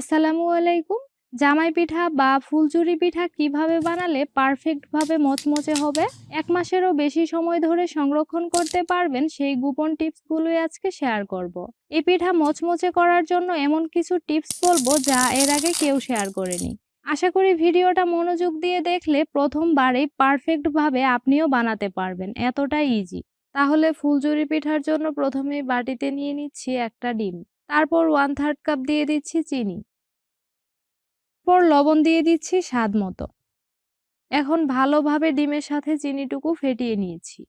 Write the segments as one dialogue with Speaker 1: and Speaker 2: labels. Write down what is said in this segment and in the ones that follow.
Speaker 1: আসসালামু আলাইকুম। জামাই পিঠা বা ফুলচুরি পিঠা কীভাবে বানালে পারফেক্টভাবে মচমচে হবে? এক মাসেরও বেশি সময় ধরে সংরক্ষণ করতে পারবেন সেই গোপন টিপসগুলোই আজকে শেয়ার করব। এই পিঠা মচমচে করার জন্য এমন কিছু টিপস বলব যা এর আগে কেউ শেয়ার করেনি। আশা করি ভিডিওটা মনোযোগ দিয়ে দেখলে প্রথমবারেই পারফেক্টভাবে আপনিও বানাতে পারবেন এতটাই ইজি তাহলে ফুলচুরি পিঠার জন্য প্রথমেই বাটিতে নিয়ে নিচ্ছি একটা ডিম। তারপর ওয়ান থার্ড কাপ দিয়ে দিচ্ছি চিনি। পর লবণ দিয়ে দিচ্ছি স্বাদ মতো। এখন ভালোভাবে ডিমের সাথে চিনিটুকু ফেটিয়ে নিয়েছি।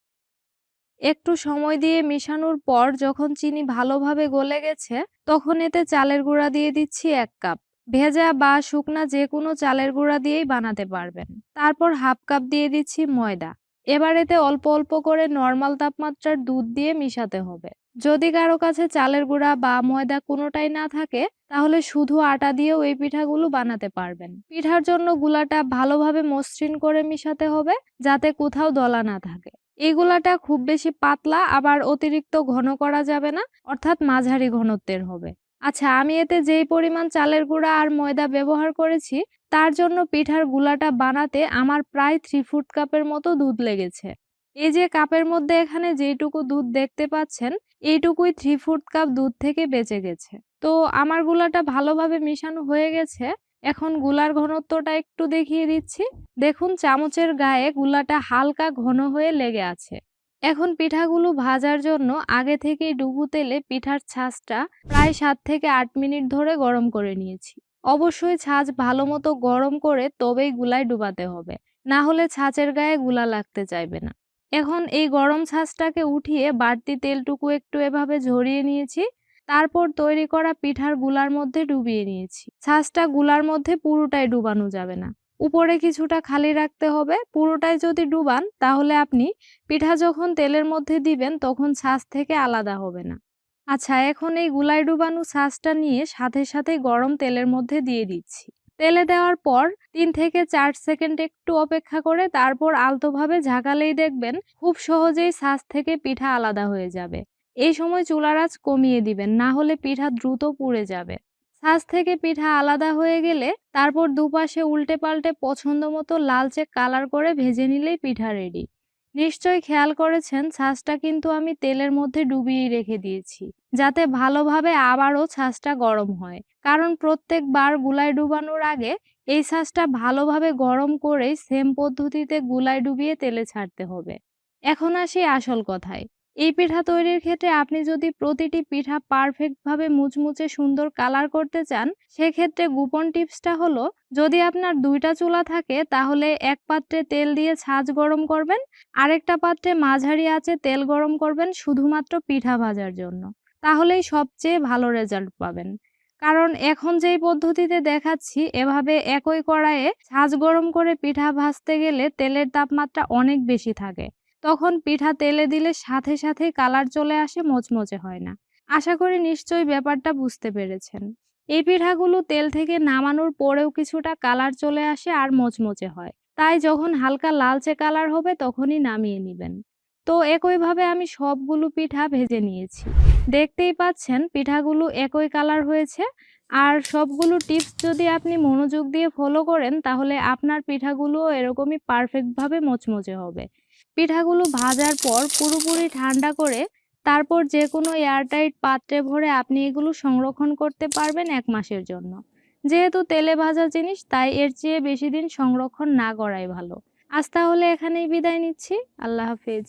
Speaker 1: একটু সময় দিয়ে মেশানোর পর যখন চিনি ভালোভাবে গলে গেছে, তখন এতে চালের গুঁড়া দিয়ে দিচ্ছি এক কাপ। ভেজা বা শুকনা যে কোনো চালের গুঁড়া দিয়েই বানাতে পারবেন। তারপর হাফ কাপ দিয়ে দিচ্ছি ময়দা। এবার এতে অল্প অল্প করে নর্মাল তাপমাত্রার দুধ দিয়ে মিশাতে হবে। যদি কারও কাছে চালের গুঁড়া বা ময়দা কোনোটাই না থাকে, তাহলে শুধু আটা দিয়েও এই পিঠাগুলো বানাতে পারবেন। পিঠার জন্য গুলাটা ভালোভাবে মসৃণ করে মিশাতে হবে, যাতে কোথাও দলা না থাকে। এই গুলাটা খুব বেশি পাতলা, আবার অতিরিক্ত ঘন করা যাবে না, অর্থাৎ মাঝারি ঘনত্বের হবে। আচ্ছা আমি এতে যেই পরিমাণ চালের গুঁড়া আর ময়দা ব্যবহার করেছি, তার জন্য পিঠার গুলাটা বানাতে আমার প্রায় থ্রি ফুট কাপের মতো দুধ লেগেছে। এই যে কাপের মধ্যে এখানে যেইটুকু দুধ দেখতে পাচ্ছেন, এইটুকুই থ্রি ফুট কাপ দুধ থেকে বেঁচে গেছে। তো আমার গুলাটা ভালোভাবে মিশানো হয়ে গেছে। এখনগুলার ঘনত্বটা একটু দেখিয়ে দিচ্ছি। দেখুন চামচের গায়ে গুলাটা হালকা ঘন হয়ে লেগে আছে। এখন পিঠাগুলো ভাজার জন্য আগে থেকেই ডুবু তেলে পিঠার ছাঁচটা প্রায় সাত থেকে আট মিনিট ধরে গরম করে নিয়েছি। অবশ্যই ছাঁচ ভালো মতো গরম করে তবেই গুলায় ডুবাতে হবে। না হলে ছাঁচের গায়ে গুলা লাগতে চাইবে না। এখন এই গরম ছাঁচটাকে উঠিয়ে বাড়তি তেলটুকু একটু এভাবে ঝরিয়ে নিয়েছি। তারপর তৈরি করা পিঠারগুলার মধ্যে ডুবিয়ে নিয়েছি। ছাঁচটা গুলার মধ্যে পুরোটাই ডুবানো যাবে না। উপরে কিছুটা খালি রাখতে হবে। পুরোটাই যদি ডুবান, তাহলে আপনি পিঠা যখন তেলের মধ্যে দিবেন, তখন ছাঁচ থেকে আলাদা হবে না। আচ্ছা এখন এই গুলায় ডুবানো ছাঁচটা নিয়ে সাথে সাথে গরম তেলের মধ্যে দিয়ে দিচ্ছি। তেলে দেওয়ার পর তিন থেকে চার সেকেন্ড একটু অপেক্ষা করে তারপর আলতোভাবে ঝাঁকালেই দেখবেন খুব সহজেই ছাঁচ থেকে পিঠা আলাদা হয়ে যাবে। এই সময় চুলার আঁচ কমিয়ে দিবেন, না হলে পিঠা দ্রুত পুড়ে যাবে। ছাঁচ থেকে পিঠা আলাদা হয়ে গেলে তারপর দুপাশে উল্টে পাল্টে পছন্দ মতো লালচে কালার করে ভেজে নিলেই পিঠা রেডি নিশ্চয়ই খেয়াল করেছেন, ছাঁচটা কিন্তু আমি তেলের মধ্যে ডুবিয়ে রেখে দিয়েছি, যাতে ভালোভাবে আবারও ছাঁচটা গরম হয়। কারণ প্রত্যেকবার গুলায় ডুবানোর আগে এই ছাঁচটা ভালোভাবে গরম করেই সেম পদ্ধতিতে গুলায় ডুবিয়ে তেলে ছাড়তে হবে। এখন আসি আসল কথায়। এই পিঠা তৈরির ক্ষেত্রে আপনি যদি প্রতিটি পিঠা পারফেক্টভাবে মুচমুচে সুন্দর কালার করতে চান, সেক্ষেত্রে গোপন টিপসটা হলো, যদি আপনার দুইটা চুলা থাকে, তাহলে এক পাত্রে তেল দিয়ে ছাঁচ গরম করবেন, আরেকটা পাত্রে মাঝারি আঁচে তেল গরম করবেন শুধুমাত্র পিঠা ভাজার জন্য। তাহলেই সবচেয়ে ভালো রেজাল্ট পাবেন। কারণ এখন যেই পদ্ধতিতে দেখাচ্ছি, এভাবে একই কড়াইয়ে ছাঁচ গরম করে পিঠা ভাজতে গেলে তেলের তাপমাত্রা অনেক বেশি থাকে। তখন পিঠা তেলে দিলে সাথে সাথে কালার চলে আসে মচমচে হয় না। আশা করি নিশ্চয়ই ব্যাপারটা বুঝতে পেরেছেন। এই পিঠাগুলো তেল থেকে নামানোর পরেও কিছুটা কালার চলে আসে আর মচমচে হয়। তাই যখন হালকা লালচে কালার হবে তখনই নামিয়ে নেবেন। তো একইভাবে আমি সবগুলো পিঠা ভেজে নিয়েছি। দেখতেই পাচ্ছেন পিঠাগুলো একই কালার হয়েছে। আর সবগুলো টিপস যদি আপনি মনোযোগ দিয়ে ফলো করেন তাহলে আপনার পিঠাগুলো এরকমই পারফেক্টভাবে মচমচে হবে। পিঠাগুলো ভাজার পর পুরোপুরি ঠান্ডা করে তারপর যে কোনো এয়ারটাইট পাত্রে ভরে আপনি এগুলো সংরক্ষণ করতে পারবেন এক মাসের জন্য। যেহেতু তেলে ভাজা জিনিস, তাই এর চেয়ে বেশি দিন সংরক্ষণ না করাই ভালো। আজ তাহলে এখানেই বিদায় নিচ্ছি। আল্লাহ হাফেজ।